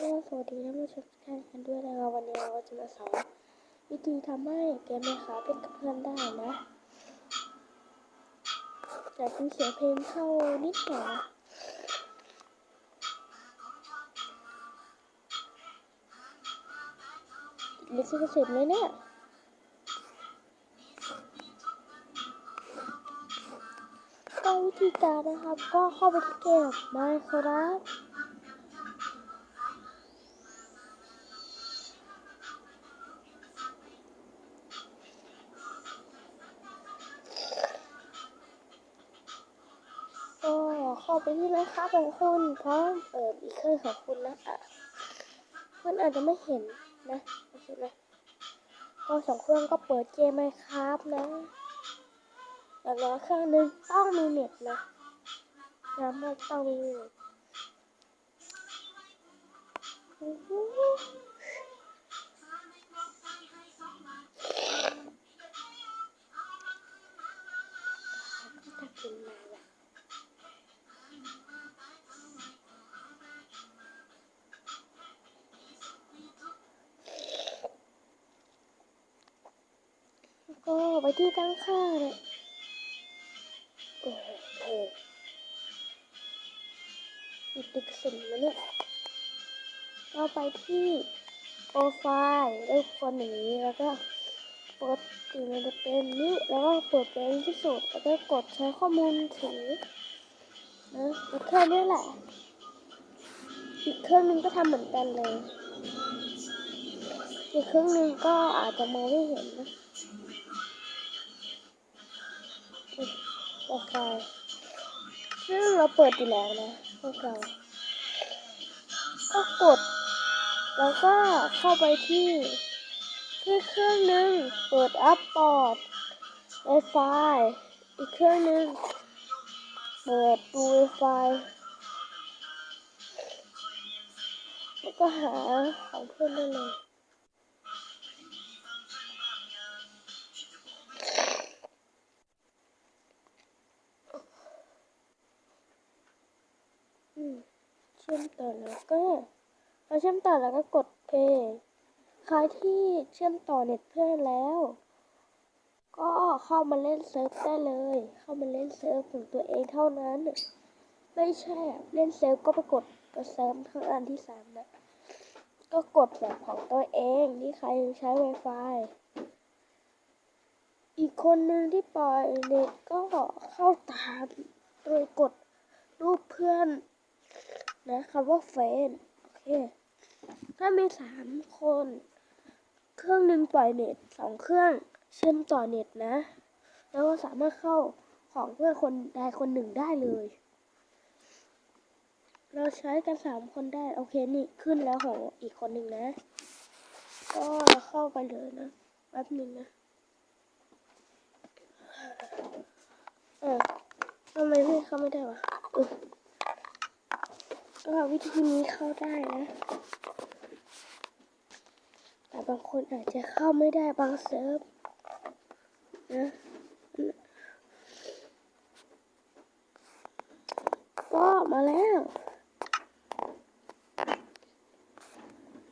ก็สวัสดีท่านผู้ชมทุกท่านกันด้วยนะครับวันนี้เราจะมาสอนวิธีทำให้เกมนะคะเป็นกับเพื่อนได้นะจากที่เสียงเพลงเข้านิดหน่อยนะลิขสิทธิ์เลยเนี่ยก็วิธีการนะครับ ก็เข้าไปที่เกม Minecraft ก็เข้า ไปที่นะคะของคุณพร้อมเปิดอีกเครื่องของคุณนะคะคุณอาจจะไม่เห็นนะโอเคไหมก็สองเครื่องก็เปิดเกมไหมครับนะอย่างน้อยเครื่องหนึงต้องมีเน็ตนะย้ำว่าต้องมีเน็ต ก็ไปที่ตั้งค่าเลยโอ้โหอีกตึกสินแล้วเนี่ยก็ไปที่โปรไฟล์เลือกคนอย่างนี้แล้วก็กดถึงมันจะเป็นนี้แล้วก็เปิดเป็นที่สุดแล้วก็กดใช้ข้อมูลถือนะแล้วแค่นี้แหละอีกเครื่องหนึงก็ทำเหมือนกันเลยอีกเครื่องหนึงก็อาจจะมองไม่เห็นนะ โอเคซึ่งเราเปิดอยู่แล้วนะพวกเราก็กด แล้วก็เข้าไปที่ที่เครื่องหนึ่งเปิดอัพพอร์ต Wi-Fi อีกเครื่องหนึ่งเปิดดู Wi-Fi แล้วก็หาของเพื่อนได้เลย เชื่อมต่อแล้วก็พอเชื่อมต่อแล้วก็กดเพย์ใครที่เชื่อมต่อเน็ตเพื่อนแล้ว ก็เข้ามาเล่นเซิร์ฟได้เลย เข้ามาเล่นเซิร์ฟของตัวเองเท่านั้น ไม่ใช่เล่นเซิร์ฟก็ไปกดกดเซิร์ฟเท่าอันที่สามนะก็กดแบบของตัวเองที่ใครใช้ Wi-Fi อีกคนหนึ่งที่ปล่อยเน็ตก็เข้าตามโดยกดรูปเพื่อน นะคำว่าเฟนโอเค ถ้ามีสามคน เครื่องหนึ่งปล่อยเน็ตสองเครื่องเชื่อมต่อเน็ตนะ แล้วก็สามารถเข้าของเพื่อนคนใดคนหนึ่งได้เลย เราใช้กันสามคนได้ โอเคนี่ขึ้นแล้วของอีกคนหนึ่งนะ ก็เข้าไปเลยนะแป๊บหนึ่งนะเออทำไมไม่เข้าไม่ได้วะออ ก็วิธีนี้เข้าได้นะ แต่บางคนอาจจะเข้าไม่ได้บางเซิร์ฟนะก็มาแล้ว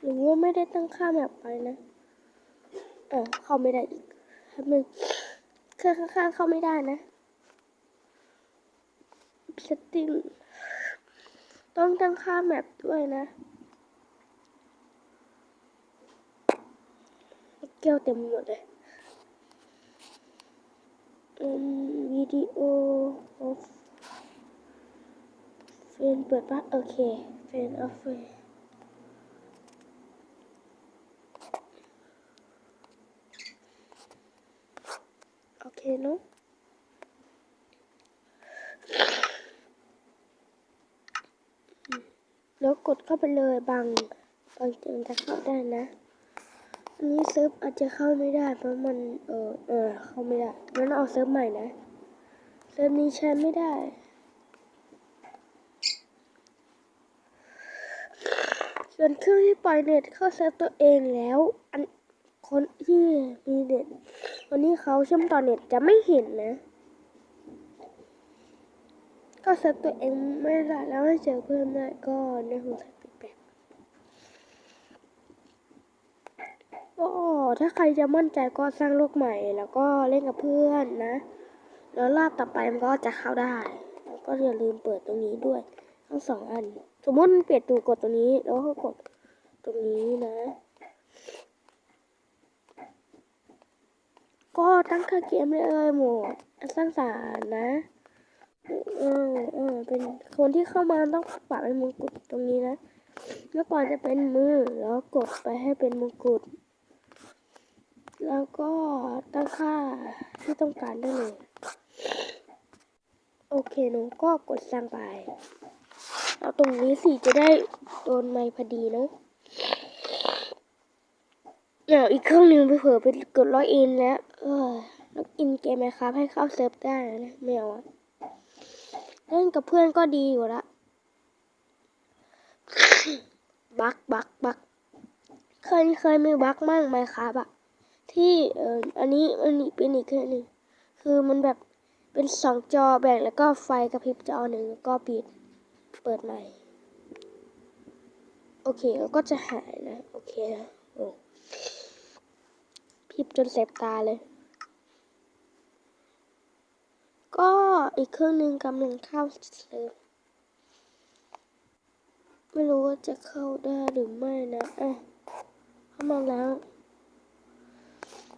หรือว่าไม่ได้ตั้งค่าแบบไปนะเออเข้าไม่ได้อีกแป๊บนึงเครื่องข้างๆเข้าไม่ได้นะ setting ต้องตั้งค่าแมปด้วยนะแก้วเต็มหมดเลยอืมวิดีโอฟเฟนเปิดปะโอเคเฟนออฟเฟนโอเคเนาะ แล้วกดเข้าไปเลยบางบางเกมจะเข้าได้นะ อันนี้เซิร์ฟอาจจะเข้าไม่ได้เพราะมันเออเออเข้าไม่ได้งั้นเอาเซิร์ฟใหม่นะเซิร์ฟนี้ใช้ไม่ได้ส่วนเครื่องที่ปล่อยเน็ตเข้าเซิร์ฟตัวเองแล้วอันคนที่มีเน็ตคนนี้เขาเชื่อมต่อเน็ตจะไม่เห็นนะ ก็เซตตัวเองไม่ได้แล้วให้เจอเพื่อนได้ก็ในหัวใจแปลกๆก็ถ้าใครจะมั่นใจก็สร้างโลกใหม่ แล้วก็เล่นกับเพื่อนนะ แล้วรอบต่อไปมันก็จะเข้าได้ แล้วก็อย่าลืมเปิดตรงนี้ด้วย ทั้งสองอัน สมมติเปลี่ยนตูกดตรงนี้ แล้วก็กดตรงนี้นะ ก็ตั้งค่าเกมได้เลยหมดสร้างสรรนะ เออเออเป็นคนที่เข้ามาต้องปรับเป็นมงกุฎตรงนี้นะเมื่อก่อนจะเป็นมือแล้วกดไปให้เป็นมงกุฎแล้วก็ตั้งค่าที่ต้องการได้เลย โอเคหนูก็กดสร้างไปเอาตรงนี้สิจะได้โดนไม้พอดีเนาะเอาอีกเครื่องหนึ่งไปเผลอไปกดล็อกอินแล้วเออล็อกอินเกมไหมครับให้เข้าเซิร์ฟได้นะไม่เอาอะ เล่นกับเพื่อนก็ดีอยู่ละบักบักบักเคยเคยมีบักมั่งไหมครับอะที่เอออันนี้อันนี้เป็นอีกเครื่องหนึ่งคือมันแบบเป็นสองจอแบ่งแล้วก็ไฟกระพริบจอหนึ่งแล้วก็ปิดเปิดใหม่โอเคแล้วก็จะหายนะ โอเคนะโอ้พริบจนแสบตาเลย ก็อีกเครื่องหนึ่งกำลังเข้าเซิร์ฟไม่รู้ว่าจะเข้าได้หรือไม่นะอะเข้ามาแล้ว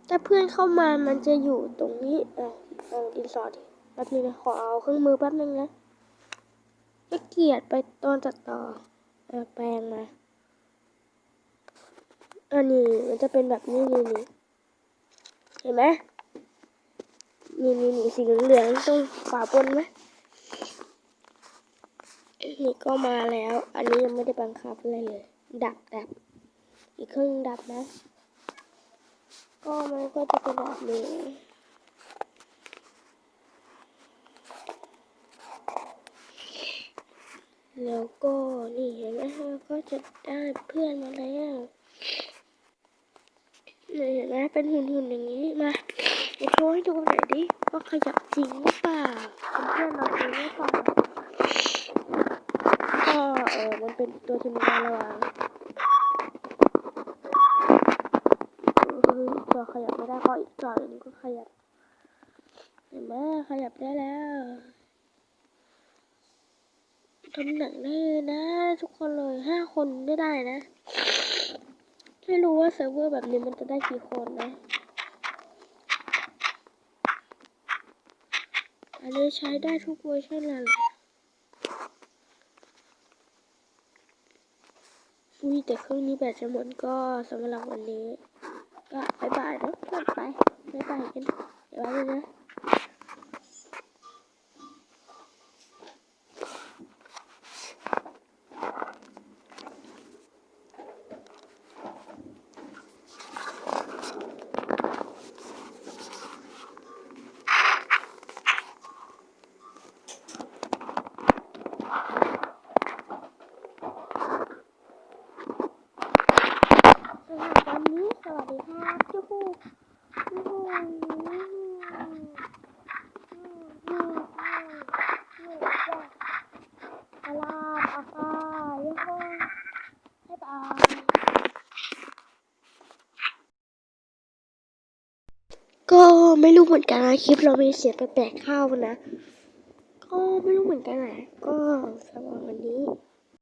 ถ้าเพื่อนเข้ามามันจะอยู่ตรงนี้อะเอาดินสอดิแป๊บนึงนะขอเอาเครื่องมือแป๊บนึงนะจะเกลียดไปตอนตัดต่ออแปลงมาอันนี้มันจะเป็นแบบนี้นี่นี่เห็นไหม นี่นี่นี่สีเหลืองๆตรงฝาบนไหมนี่ก็มาแล้ว อันนี้ยังไม่ได้บังคับอะไรเลย ดับดับ อีกเครื่องดับนะ ก็มันก็จะเป็นแบบนี้แล้วก็นี่เห็นไหมก็จะได้เพื่อนมาแล้วนี่เห็นไหมเป็นหุ่นหุ่นๆอย่างนี้มา เดี๋ยวโชว์ให้ดูหน่อยดิว่าขยับจริงหรือเปล่าเพื่อนเราจริงหรือเปล่าก็เออมันเป็นตัวที่มีการระวังคือตัวขยับไม่ได้เพราะอีกจอหนึ่งก็ขยับเห็นไหมขยับได้แล้วทำหนังได้นะ ทุกคนเลยห้าคนได้ได้นะ ไม่รู้ว่าเซิร์ฟเวอร์แบบนี้มันจะได้กี่คนนะ อันนี้ใช้ได้ทุกเวอร์ชันเลยอุ้ยแต่เครื่องนี้แบตจะหมดก็สำหรับวันนี้ ก็บายบายนะกดไปบายบายกันเดี๋ยวไว้เลยนะสำหรับวันนี้สวัสดีครับจูฮูจูฮูอา ลาอาฟายูฮูบ๊ายบายก็ไม่รู้เหมือนกันนะคลิปเรามีเสียงแปลกๆเข้านะ ก็ไม่รู้เหมือนกันนะก็สำหรับวันนี้